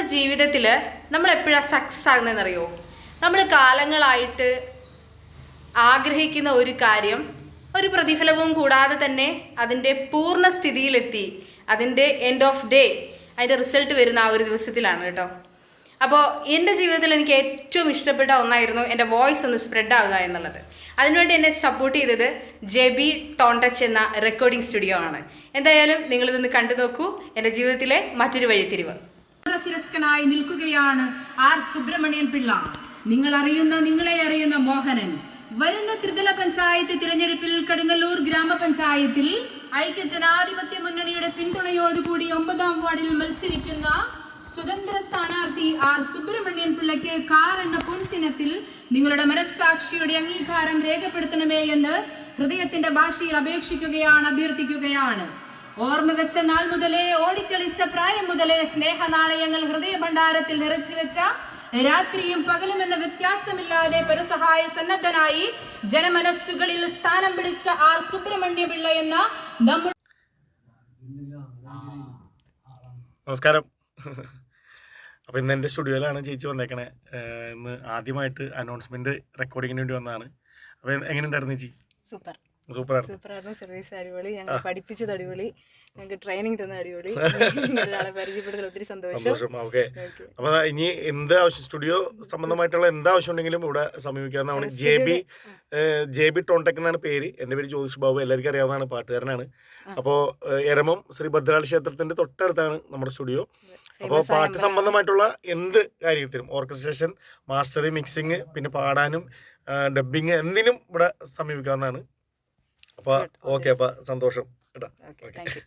നമ്മുടെ ജീവിതത്തിൽ നമ്മൾ എപ്പോഴാണ് സക്സസ് ആകുന്നതെന്നറിയോ? നമ്മൾ കാലങ്ങളായിട്ട് ആഗ്രഹിക്കുന്ന ഒരു കാര്യം ഒരു പ്രതിഫലവും കൂടാതെ തന്നെ അതിന്റെ പൂർണ സ്ഥിതിയിലെത്തി അതിന്റെ എൻഡ് ഓഫ് ഡേ അതിന്റെ റിസൾട്ട് വരുന്ന ആ ഒരു ദിവസത്തിലാണ് കേട്ടോ. അപ്പോൾ എന്റെ ജീവിതത്തിൽ എനിക്ക് ഏറ്റവും ഇഷ്ടപ്പെട്ട ഒന്നായിരുന്നു എന്റെ വോയിസ് ഒന്ന് സ്പ്രെഡ് ആകുക എന്നുള്ളത്. അതിനുവേണ്ടി എന്നെ സപ്പോർട്ട് ചെയ്തത് ജെബി ടോണ്ടച്ച് എന്ന റെക്കോർഡിംഗ് സ്റ്റുഡിയോ ആണ്. എന്തായാലും നിങ്ങളിതൊന്ന് കണ്ടു നോക്കൂ എന്റെ ജീവിതത്തിലെ മറ്റൊരു വഴിത്തിരിവ്. ശിരസ്കനായി നിൽക്കുകയാണ് ആർ സുബ്രഹ്മണ്യൻ പിള്ള. നിങ്ങൾ അറിയുന്ന നിങ്ങളെ അറിയുന്ന മോഹനൻ. വരുന്ന ത്രിതല പഞ്ചായത്ത് തിരഞ്ഞെടുപ്പിൽ കടുങ്ങല്ലൂർ ഗ്രാമപഞ്ചായത്തിൽ ഐക്യ ജനാധിപത്യ മുന്നണിയുടെ പിന്തുണയോടുകൂടി ഒമ്പതാം വാർഡിൽ മത്സരിക്കുന്ന സ്വതന്ത്ര സ്ഥാനാർത്ഥി ആർ സുബ്രഹ്മണ്യൻ പിള്ളയ്ക്ക് കാർ എന്ന പൊൻചിഹ്നത്തിൽ നിങ്ങളുടെ മനസ്സാക്ഷിയുടെ അംഗീകാരം രേഖപ്പെടുത്തണമേ എന്ന് ഹൃദയത്തിന്റെ ഭാഷയിൽ അപേക്ഷിക്കുകയാണ് അഭ്യർത്ഥിക്കുകയാണ്. ഓർമ്മ വെച്ച നാൾ മുതലേ ഓടിക്കളിച്ച പ്രായം മുതലേ സ്നേഹനാണയങ്ങൾ ഹൃദയ ഭണ്ഡാരത്തിൽ നിറച്ചു വെച്ച രാത്രിയും പകലും എന്ന വ്യത്യാസമില്ലാതെ പരസഹായ സന്നദ്ധനായി ജനമനസ്സുകളിൽ സ്ഥാനം പിടിച്ച ആർ സുബ്രഹ്മണ്യ പിള്ള എന്ന നമ്മുടെ നമസ്കാരം. അപ്പോൾ ഇന്ന് എന്റെ സ്റ്റുഡിയോയിലാണ് ചേച്ചി വന്നേക്കണേ. ഇന്ന് ആദ്യമായിട്ട് അനൗൺസ്മെന്റ് റെക്കോർഡിങ്ങിന് വേണ്ടി വന്നതാണ്. അപ്പോൾ എങ്ങനെയുണ്ടായിരുന്നു ചേച്ചി? സൂപ്പർ. സൂപ്പറായിരുന്നു. സർവീസ് അടിപൊളി. ഞങ്ങൾ പഠിപ്പിച്ചത് അടിപൊളി. ഞങ്ങൾക്ക് ട്രെയിനിങ് തന്ന അടിപൊളി. ഒരാളെ പരിചയപ്പെടുന്നതിൽ ഒത്തിരി സന്തോഷം. ഓക്കെ. അപ്പോൾ ഇനി എന്ത് ആവശ്യം സ്റ്റുഡിയോ സംബന്ധമായിട്ടുള്ള എന്ത് ആവശ്യം ഉണ്ടെങ്കിലും ഇവിടെ സമീപിക്കാവുന്നതാണ്. J B J B Tontech എന്നാണ് പേര്. എന്റെ പേര് ജ്യോതിഷ് ബാബു. എല്ലാവർക്കും അറിയാവുന്നതാണ് പാട്ടുകാരനാണ്. അപ്പോൾ എരമം ശ്രീ ഭദ്രാളി ക്ഷേത്രത്തിന്റെ തൊട്ടടുത്താണ് നമ്മുടെ സ്റ്റുഡിയോ അപ്പോൾ പാട്ട് സംബന്ധമായിട്ടുള്ള എന്ത് കാര്യത്തിലും ഓർക്കസ്ട്രേഷൻ മാസ്റ്ററി മിക്സിങ് പിന്നെ പാടാനും ഡബിങ് എന്തിനും ഇവിടെ സമീപിക്കാവുന്നതാണ്. അപ്പോൾ ഓക്കെ അപ്പോൾ സന്തോഷം. കേട്ടോ. Okay thank you.